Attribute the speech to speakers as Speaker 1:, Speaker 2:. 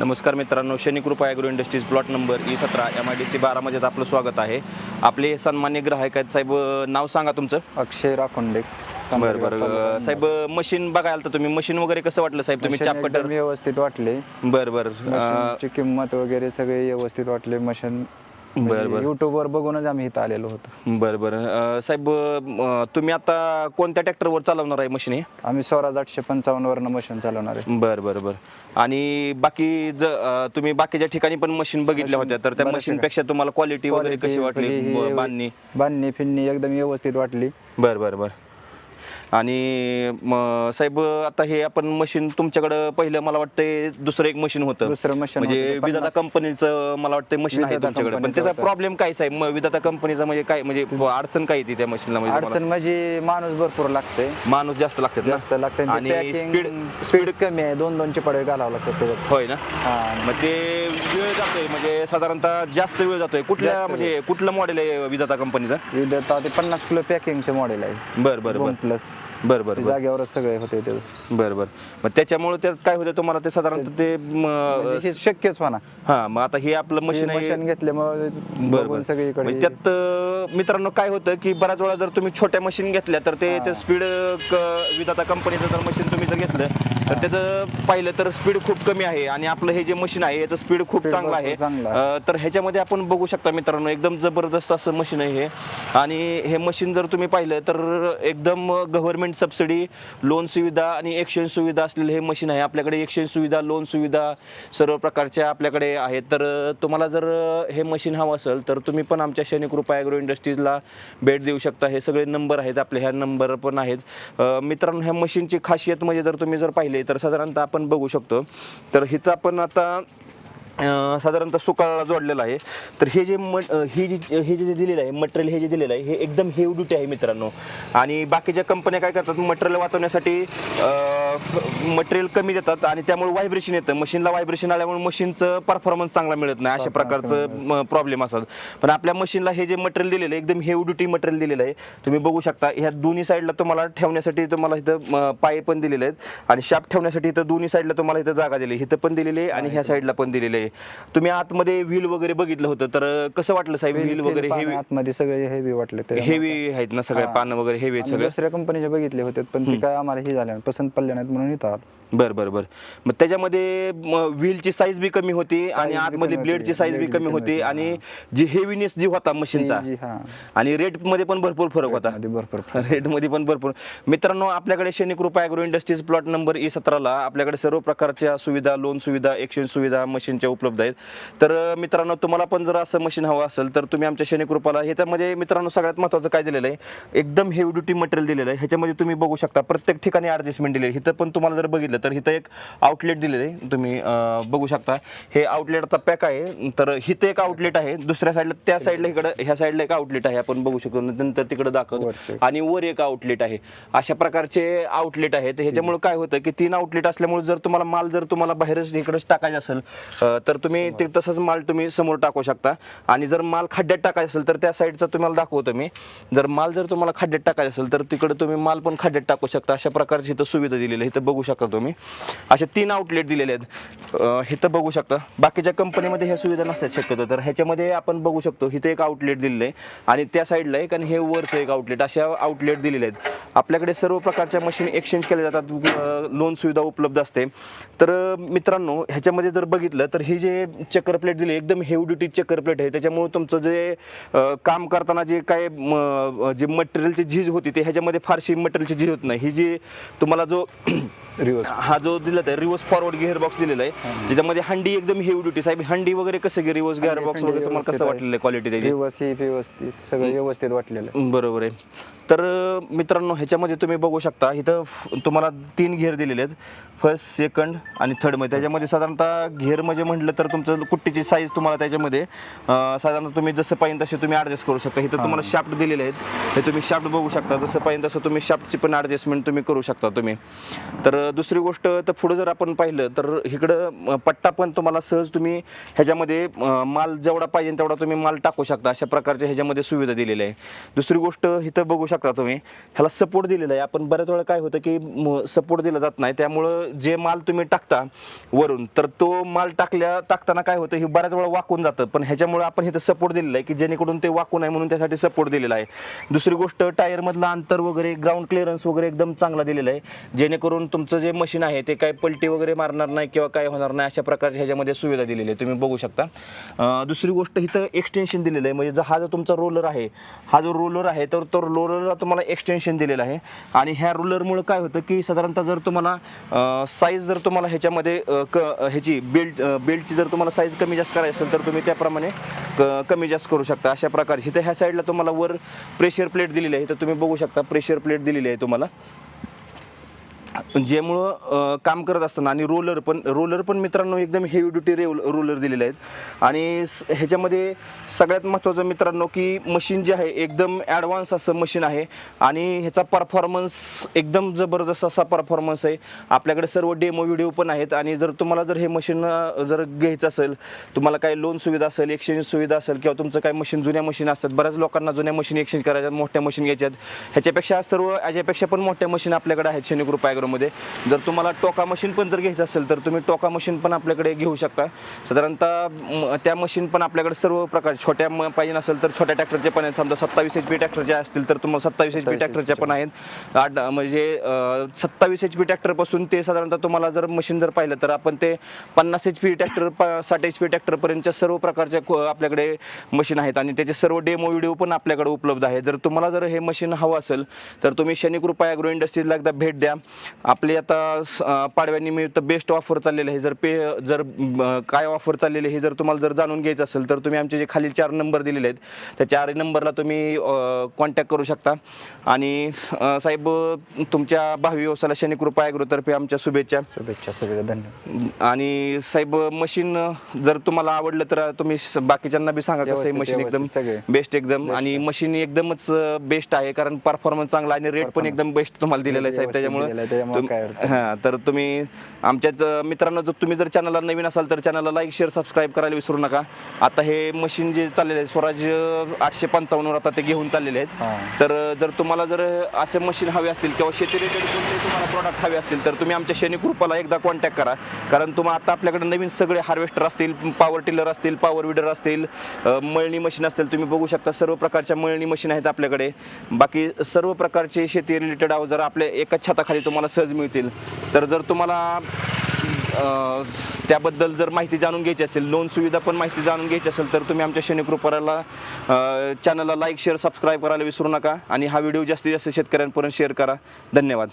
Speaker 1: नमस्कार मित्रांनो Shanikrupa agro industries plot number E सतरा एम आय डी सी बारामध्येच आपलं स्वागत आहे. आपले सन्मान्य ग्राहक आहेत साहेब नाव सांगा तुमचं.
Speaker 2: अक्षय राखोंडे.
Speaker 1: बरं बरं साहेब मशीन बघायला तर तुम्ही. मशीन वगैरे कसं वाटलं साहेब तुम्ही चाप कटर
Speaker 2: व्यवस्थित वाटले.
Speaker 1: बरं बरं
Speaker 2: किंमत वगैरे सगळे व्यवस्थित वाटले. मशीन
Speaker 1: बरं बरं.
Speaker 2: युट्यूब वर बघूनच आम्ही इथं आलेलो होतो.
Speaker 1: बरं बरं. अं, साहेब अं, तुम्ही आता कोणत्या ट्रॅक्टरवर चालवणार आहे मशीन
Speaker 2: आम्ही स्वराज आठशे पंचावन्न वरनं मशीन चालवणार आहे.
Speaker 1: बरं बरं बरं. आणि बाकी ज अं, तुम्ही बाकीच्या ठिकाणी पण मशीन बघितल्या
Speaker 2: मशीन
Speaker 1: होत्या तर त्या
Speaker 2: बऱ्याच
Speaker 1: मशीनपेक्षा तुम्हाला क्वालिटी वगैरे
Speaker 2: Quality,
Speaker 1: कशी वाटली?
Speaker 2: म्हणजे
Speaker 1: ब- बांधणी?
Speaker 2: बांधणी फिरणी एकदम व्यवस्थित वाटली.
Speaker 1: बरं बरं बरं. आणि म, साहेब आता हे आपण मशीन तुमच्याकडं पहिलं मला वाटतंय दुसरं एक मशीन होतं.
Speaker 2: दुसरं मशीन
Speaker 1: म्हणजे
Speaker 2: होतं. ते
Speaker 1: विधाता
Speaker 2: पन्नास-
Speaker 1: कंपनीचं मला वाटतं मशीन आहे
Speaker 2: विधाता
Speaker 1: तुमच्याकडे. पण त्याचा
Speaker 2: होतं.
Speaker 1: प्रॉब्लेम काय साहेब? मग विधाता कंपनीचा म्हणजे काय? म्हणजे अडचण काय येते त्या मशीनला म्हणजे
Speaker 2: अडचण? म्हणजे माणूस भरपूर लागते
Speaker 1: माणूस जास्त लागतात ना?
Speaker 2: जास्त लागते
Speaker 1: आणि
Speaker 2: स्पीड स्पीड कमी आहे. दोन दोनचे पडे घालावं लागतात त्याच्यात.
Speaker 1: होय ना?
Speaker 2: हा.
Speaker 1: मग ते वेळ जातोय. म्हणजे साधारणतः जास्त वेळ जातोय. कुठल्या
Speaker 2: जास्त
Speaker 1: म्हणजे कुठलं मॉडेल आहे विधाता कंपनीचं
Speaker 2: विद्युत ते पन्नास किलो पॅकिंगचं मॉडेल आहे.
Speaker 1: बरं बरं बरं.
Speaker 2: प्लस
Speaker 1: बरं बरं बरं.
Speaker 2: जागेवरच सगळे होते ते.
Speaker 1: बरं बरं. मग त्याच्यामुळे त्यात काय होतं तुम्हाला? ते साधारणतः ते म,
Speaker 2: म्हणजे हे शक्यच म्हणा.
Speaker 1: हा मग आता हे आपलं मशीन आहे.
Speaker 2: मशीन घेतल्यामुळे
Speaker 1: बरं
Speaker 2: बघून
Speaker 1: बरं.
Speaker 2: सगळीकडे
Speaker 1: म्हणजे त्यात अं, मित्रांनो काय होतं की बऱ्याच वेळा जर तुम्ही छोट्या मशीन घेतल्या तर ते. ते स्पीड विधाता कंपनीचं जर मशीन तुम्ही जर घेतलं तर त्याचं पाहिलं तर स्पीड खूप कमी आहे आणि आपलं हे जे मशीन आहे याचं स्पीड खूप
Speaker 2: Speed
Speaker 1: चांगलं
Speaker 2: भरपूर
Speaker 1: आहे.
Speaker 2: चांगलं आहे.
Speaker 1: अं, तर ह्याच्यामध्ये आपण बघू शकता मित्रांनो एकदम जबरदस्त असं मशीन आहे हे. आणि हे मशीन जर तुम्ही पाहिलं तर एकदम गव्हर्नमेंट सबसिडी लोन सुविधा आणि एक्सचेंज सुविधा असलेलं हे मशीन आहे. आपल्याकडे एक्सचेंज सुविधा लोन सुविधा सर्व प्रकारच्या आपल्याकडे आहेत. तर तुम्हाला जर हे मशीन हवं असेल तर तुम्ही पण आमच्या शनिकृपा ॲग्रो इंडस्ट्रीजला भेट देऊ शकता. हे सगळे नंबर आहेत आपले ह्या नंबर पण आहेत. अं, मित्रांनो ह्या मशीनची खासियत म्हणजे जर तुम्ही जर पाहिले तर साधारणतः आपण बघू शकतो. तर हिथं आपण आता साधारणतः सुकाळाला जोडलेलं आहे. तर हे जे म हे जे हे जे दिलेलं आहे मटेरियल हे जे दिलेलं आहे हे एकदम हेवी ड्युटी आहे मित्रांनो. आणि बाकीच्या कंपन्या काय करतात? मटेरियल वाचवण्यासाठी मटेरियल कमी देतात आणि त्यामुळे व्हायब्रेशन येतं. मशीनला व्हायब्रेशन आल्यामुळे मशीनचं परफॉर्मन्स चांगला मिळत नाही. अशा प्रकारचं प्रॉब्लेम असतात. पण आपल्या मशीनला हे जे मटेरियल दिलेलं आहे एकदम हेवी ड्युटी मटेरियल दिलेलं आहे तुम्ही बघू शकता ह्या दोन्ही साईडला तुम्हाला ठेवण्यासाठी तुम्हाला इथं पाय पण दिलेले आहेत. आणि शाप ठेवण्यासाठी इथं दोन्ही साईडला तुम्हाला इथं जागा दिली. इथं पण दिलेली आहे आणि ह्या साईडला पण दिलेली आहे. तुम्ही आतमध्ये व्हील वगैरे बघितलं होतं तर कसं वाटलं साहेब व्हील वगैरे हेवी
Speaker 2: आतमध्ये सगळे हेवी वाटले ते
Speaker 1: हेवी आहेत ना सगळे. पानं वगैरे हेवी आहेत सगळे
Speaker 2: दुसऱ्या कंपनीचे बघितले होते पण ते काय आम्हाला हे झाले पसंत पडले नाहीत म्हणून इथं आलो.
Speaker 1: बरं बरं बरं. मग त्याच्यामध्ये व्हीलची साईज बी कमी होती आणि
Speaker 2: बी
Speaker 1: आतमध्ये
Speaker 2: कमी
Speaker 1: ब्लेडची
Speaker 2: होती,
Speaker 1: साईज बी
Speaker 2: blade बी
Speaker 1: कमी
Speaker 2: कमी
Speaker 1: होती
Speaker 2: होती,
Speaker 1: आणि. जी हेवीनेस जी होता मशीनचा
Speaker 2: जी- हा.
Speaker 1: आणि रेटमध्ये पण भरपूर फरक होता.
Speaker 2: मध्ये भरपूर फरक.
Speaker 1: रेटमध्ये पण भरपूर. मित्रांनो आपल्याकडे Shanikrupa agro industries plot number E सतराला आपल्याकडे सर्व प्रकारच्या सुविधा लोन सुविधा एक्सचेंज सुविधा मशीनच्या उपलब्ध आहेत. तर अं, मित्रांनो तुम्हाला पण जर असं मशीन हवं असेल तर तुम्ही आमच्या शनिकृपाला ह्याच्यामध्ये मित्रांनो सगळ्यात महत्त्वाचं काय दिलेलं आहे? एकदम हेवी ड्युटी मटेरियल दिलेलं आहे. ह्याच्यामध्ये तुम्ही बघू शकता प्रत्येक ठिकाणी ॲडजस्टमेंट दिली आहे. इथं पण तुम्हाला जर बघितलं तर इथं एक आउटलेट दिलेलं आहे. तुम्ही बघू शकता. हे आउटलेटचा पॅक आहे. तर इथं एक आउटलेट आहे. दुसऱ्या साईडला त्या साईडला इकडं ह्या साईडला एक आउटलेट आहे. आपण बघू शकतो. नंतर तिकडे दाखवतो. आणि वर एक आउटलेट आहे. अशा प्रकारचे आउटलेट आहेत. ह्याच्यामुळे काय होतं की तीन आउटलेट असल्यामुळे जर तुम्हाला माल जर तुम्हाला बाहेरच इकडेच टाकायचा असेल तर तुम्ही ते तसंच माल तुम्ही समोर टाकू शकता. आणि जर माल खड्ड्यात टाकायचा असेल तर त्या साईडचा तुम्हाला दाखवतो मी. जर माल जर तुम्हाला खड्ड्यात टाकायचा असेल तर तिकडे तुम्ही माल पण खड्ड्यात टाकू शकता. अशा प्रकारची इथं सुविधा दिलेली आहे. इथं बघू शकता तुम्ही. असे तीन आउटलेट दिलेले आहेत. हे इथं बघू शकता. बाकीच्या कंपनीमध्ये ह्या सुविधा नसतात शक्यतो. तर ह्याच्यामध्ये आपण बघू शकतो इथं एक आउटलेट दिलेलं आहे आणि त्या साईडला एक आणि हे वरचं एक आउटलेट अशा आउटलेट दिलेले आहेत. आपल्याकडे सर्व प्रकारच्या मशीन एक्सचेंज केल्या जातात. लोन सुविधा उपलब्ध असते. तर मित्रांनो ह्याच्यामध्ये जर बघितलं तर ही जे चक्कर प्लेट दिली एकदम हेवी ड्युटी चक्कर प्लेट आहे. त्याच्यामुळे तुमचं जे काम करताना जे काय म, जे मटेरियलची झीज होती ते ह्याच्यामध्ये फारशी मटेरियलची झीज होत नाही. ही जी तुम्हाला जो
Speaker 2: रिवर्स
Speaker 1: हा जो दिला आहे रिव्हर्स फॉरवर्ड गिअर बॉक्स दिलेला आहे ज्याच्यामध्ये हंडी एकदम हेवी ड्युटी साहेब हंडी वगैरे कसं गे रिव्हर्स गिअर बॉक्स वगैरे तुम्हाला कसं
Speaker 2: व्यवस्थित आहे.
Speaker 1: वाटलेलं क्वालिटी त्याची?
Speaker 2: रिवर्स ही व्यवस्थित सगळं व्यवस्थित वाटलेलं.
Speaker 1: बरोबर आहे. तर मित्रांनो ह्याच्यामध्ये तुम्ही बघू शकता इथं तुम्हाला तीन घेर दिलेले आहेत. फर्स्ट सेकंड आणि थर्डमध्ये. त्याच्यामध्ये साधारणतः घेर म्हणजे म्हटलं तर तुमचं कुट्टीची साईज तुम्हाला त्याच्यामध्ये साधारणतः तुम्ही जसं पाहिजे तसे तुम्ही ॲडजस्ट करू शकता. इथं तुम्हाला शाफ्ट दिलेले आहेत. हे तुम्ही शाफ्ट बघू शकता. जसं पाहिजे तसं तुम्ही शाफ्टची पण ॲडजस्टमेंट तुम्ही करू शकता तुम्ही. तर दुसरी गोष्ट गोष्ट तर पुढं जर आपण पाहिलं तर इकडं पट्टा पण तुम्हाला सहज तुम्ही ह्याच्यामध्ये माल जेवढा पाहिजे तेवढा तुम्ही माल टाकू शकता अशा प्रकारच्या ह्याच्यामध्ये सुविधा दिलेली आहे. दुसरी गोष्ट इथं बघू शकता तुम्ही ह्याला सपोर्ट दिलेला आहे. आपण बऱ्याच वेळा काय होतं की सपोर्ट दिला जात नाही त्यामुळं जे माल तुम्ही टाकता वरून तर तो माल टाकल्या टाकताना काय होतं हे बऱ्याच वेळा वाकून जातं. पण ह्याच्यामुळे आपण इथं सपोर्ट दिलेला आहे की जेणेकरून ते वाकू नये म्हणून त्यासाठी सपोर्ट दिलेला आहे. दुसरी गोष्ट टायरमधलं अंतर वगैरे ग्राउंड क्लिअरन्स वगैरे एकदम चांगला दिलेला आहे. जेणेकरून तुमचं जे मशीन आहे ते काय पलटी वगैरे मारणार नाही किंवा काय होणार नाही अशा प्रकारच्या ह्याच्यामध्ये सुविधा दिलेली आहे तुम्ही बघू शकता. दुसरी गोष्ट इथं एक्सटेन्शन दिलेलं आहे म्हणजे जर हा जो तुमचा रोलर आहे हा जो रोलर आहे तर तो रोलरला तुम्हाला एक्सटेन्शन दिलेलं आहे. आणि ह्या रोलरमुळे काय होतं की साधारणतः जर तुम्हाला साईज जर तुम्हाला ह्याच्यामध्ये क ह्याची बेल्ट बेल्टची जर तुम्हाला साईज कमी जास्त करायची असेल तर तुम्ही त्याप्रमाणे क- कमी जास्त करू शकता अशा प्रकारे. इथं ह्या साईडला तुम्हाला वर प्रेशर प्लेट दिलेली आहे तर तुम्ही बघू शकता प्रेशर प्लेट दिलेली आहे तुम्हाला. ज्यामुळं काम करत असताना आणि रोलर पण रोलर पण मित्रांनो एकदम हेवी ड्युटी रोलर दिलेले आहेत. आणि ह्याच्यामध्ये सगळ्यात महत्त्वाचं मित्रांनो की मशीन जे आहे एकदम ॲडव्हान्स असं मशीन आहे. आणि ह्याचा परफॉर्मन्स एकदम जबरदस्त असा परफॉर्मन्स आहे. आपल्याकडे सर्व डेमो व्हिडिओ पण आहेत. आणि जर तुम्हाला जर हे मशीन जर घ्यायचं असेल तुम्हाला काही लोन सुविधा असेल एक्सचेंज सुविधा असेल किंवा तुमचं काही मशीन जुन्या मशीन असतात बऱ्याच लोकांना जुन्या मशीन एक्सचेंज करायच्या मोठ्या मशीन घ्यायच्यात ह्याच्यापेक्षा सर्व याच्यापेक्षा पण मोठ्या मशीन आपल्याकडे आहेत शनिकृपा ॲग्रोमध्ये जर तुम्हाला टोका मशीन पण जर घ्यायचं असेल तर तुम्ही टोका मशीन पण आपल्याकडे घेऊ शकता. साधारणतः त्या मशीन पण आपल्याकडे सर्व प्रकार छोट्या म- पाहिजे असेल तर छोट्या ट्रॅक्टरचे पण आहेत. समजा सत्तावीस एच पी ट्रॅक्टरचे असतील तर तुम्हाला सत्तावीस एच पी
Speaker 2: 27
Speaker 1: ट्रॅक्टरच्या पण आहेत. आठ म्हणजे सत्तावीस एच पी ट्रॅक्टरपासून ते साधारणतः तुम्हाला जर मशीन जर पाहिलं तर आपण ते पन्नास एच पी ट्रॅक्टर साठ एच पी ट्रॅक्टरपर्यंतच्या सर्व प्रकारच्या आपल्याकडे मशीन आहेत. आणि त्याचे सर्व डेमो व्हिडिओ पण आपल्याकडे उपलब्ध आहे जर तुम्हाला जर हे मशीन हवं असेल तर तुम्ही शनिकृपा ॲग्रो इंडस्ट्रीजला एकदा भेट द्या. आपली आता स- अं, पाडव्यानिमित्त बेस्ट ऑफर चाललेलं आहे. जर पे जर अं, काय ऑफर चाललेली आहे हे जर तुम्हाला जर जाणून घ्यायचं असेल तर तुम्ही आमचे जे खाली चार नंबर दिलेले आहेत त्या चार नंबरला तुम्ही कॉन्टॅक्ट करू शकता. आणि अं, साहेब तुमच्या भावी व्यवसायाला शनिकृपा ॲग्रोतर्फे आमच्या शुभेच्छा.
Speaker 2: शुभेच्छा सगळ्या धन्यवाद.
Speaker 1: आणि साहेब मशीन जर तुम्हाला आवडलं तर तुम्ही स- बाकीच्यांना बी सांगा कसं
Speaker 2: व्यवस्थित,
Speaker 1: मशीन एकदम
Speaker 2: व्यवस्थित सगळे.
Speaker 1: बेस्ट एकदम. आणि मशीन एकदमच बेस्ट आहे कारण परफॉर्मन्स चांगला आणि रेट पण
Speaker 2: Performance.
Speaker 1: एकदम बेस्ट तुम्हाला दिलेला आहे साहेब
Speaker 2: व्यवस्थित दिलेला
Speaker 1: त्याच्यामुळे
Speaker 2: आहे, त्याच्यामुळे काय अडचण
Speaker 1: तुम- हा तर तुम्ही आमच्यात अं, मित्रांनो जर तुम्ही जर चॅनलला नवीन असाल तर चॅनलला लाईक शेअर सबस्क्राईब करायला विसरू नका. आता हे मशीन जे चाललेले आहे स्वराज आठशे पंचावन्नवर आता ते घेऊन चाललेले आहेत.
Speaker 2: हां.
Speaker 1: तर अ, जर तुम्हाला जर असे मशीन हवे असतील किंवा शेती रिलेटेड कोणते तुम्हाला प्रॉडक्ट हवे असतील तर तुम्ही आमच्या शनी ग्रुपाला एकदा कॉन्टॅक्ट करा. कारण तुम्हाला आता आपल्याकडे नवीन सगळे हार्वेस्टर असतील पॉवर टिलर असतील पॉवर विडर असतील अ, मळणी मशीन असतील तुम्ही बघू शकता सर्व प्रकारच्या मळणी मशीन आहेत आपल्याकडे. बाकी सर्व प्रकारचे शेती रिलेटेड अवजार आपल्या एकाच छताखाली तुम्हाला सहज मिळतील. तर जर तुम्हाला त्याबद्दल जर माहिती जाणून घ्यायची असेल लोन सुविधा पण माहिती जाणून घ्यायची असेल तर तुम्ही आमच्या शनी चॅनलला लाईक शेअर सबस्क्राईब करायला विसरू नका. आणि हा व्हिडिओ जास्तीत जास्त शेतकऱ्यांपर्यंत शेअर करा. धन्यवाद.